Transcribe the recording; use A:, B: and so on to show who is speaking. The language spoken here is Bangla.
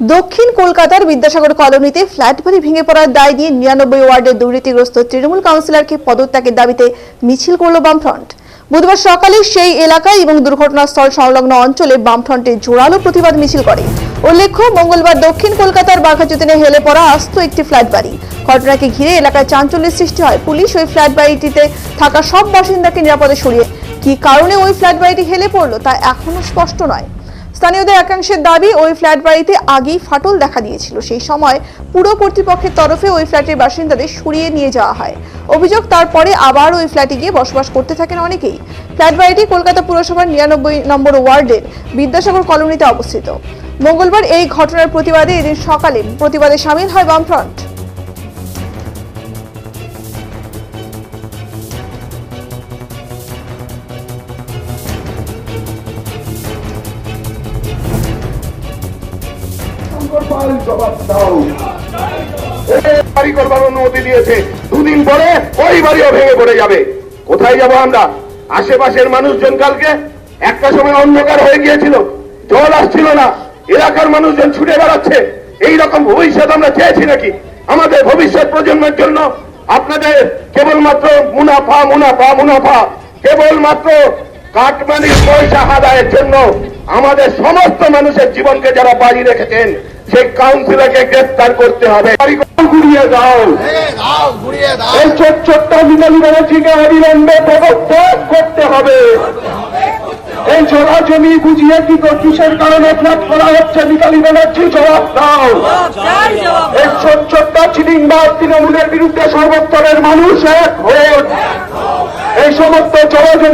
A: দক্ষিণ কলকাতার বিদ্যাসাগর কলোনিতে ফ্ল্যাট বাড়ি ভেঙে পড়ার দায় নিয়ে নিরানব্বই ওয়ার্ডের দুর্নীতিগ্রস্ত তৃণমূল কাউন্সিলরকে পদত্যাগের দাবিতে মিছিল করল বামফ্রন্ট। বুধবার সকালে সেই এলাকায় এবং দুর্ঘটনাস্থল সংলগ্ন অঞ্চলে বামফ্রন্টের জোরালো প্রতিবাদ মিছিল করে। উল্লেখ্য, মঙ্গলবার দক্ষিণ কলকাতার বাঘাযতীনে হেলে পড়া আস্ত একটি ফ্ল্যাট বাড়ি। ঘটনাকে ঘিরে এলাকায় চাঞ্চল্যের সৃষ্টি হয়। পুলিশ ওই ফ্ল্যাট বাড়িটিতে থাকা সব বাসিন্দাকে নিরাপদে সরিয়ে কী কারণে ওই ফ্ল্যাট বাড়িটি হেলে পড়ল তা এখনও স্পষ্ট নয়। স্থানীয়দের একাংশের দাবি, ওই ফ্ল্যাট বাড়িতে আগেই ফাটল দেখা দিয়েছিল। সেই সময় পুরো কর্তৃপক্ষের তরফে ওই ফ্ল্যাটের বাসিন্দাদের সরিয়ে নিয়ে যাওয়া হয়। অভিযোগ, তারপরে আবার ওই ফ্ল্যাটে গিয়ে বসবাস করতে থাকেন অনেকেই। ফ্ল্যাট বাড়িটি কলকাতা পুরসভার নিরানব্বই নম্বর ওয়ার্ডের বিদ্যাসাগর কলোনিতে অবস্থিত। মঙ্গলবার এই ঘটনার প্রতিবাদে এদিন সকালে প্রতিবাদে সামিল হয় বামফ্রন্ট।
B: পাল জবাব বাড়ি করবার অনুমতি দিয়েছে। দুদিন পরে ওই বাড়িও ভেঙে পড়ে যাবে। কোথায় যাব আমরা? আশেপাশের মানুষজন কালকে একটা সময় অন্ধকার হয়ে গিয়েছিল। জল আসছিল না। এলাকার মানুষজন ছুটে বেড়াচ্ছে। ভবিষ্যৎ আমরা চেয়েছি নাকি? আমাদের ভবিষ্যৎ প্রজন্মের জন্য আপনাদের কেবলমাত্র মুনাফা মুনাফা মুনাফা। কেবলমাত্র কাটমানির পয়সা আদায়ের জন্য আমাদের সমস্ত মানুষের জীবনকে যারা বাজি রেখেছেন সেই কাউন্সিলরকে গ্রেফতার করতে হবে। ঘুরিয়ে দাও। এই ছোট ছোট্ট মিনালি ব্যানার্জিকে অবিলম্বে পদত্যাগ করতে হবে। এই জোড়া জমি বুঝিয়ে কি কিসের কারণে ফ্ল্যাট করা হচ্ছে? মিতালি ব্যানার্জি জবাব দাও? এই ছোট ছোট্ট চিটিংবাজ তৃণমূলের বিরুদ্ধে সর্বস্তরের মানুষ এক ভোট এই সমস্ত জমি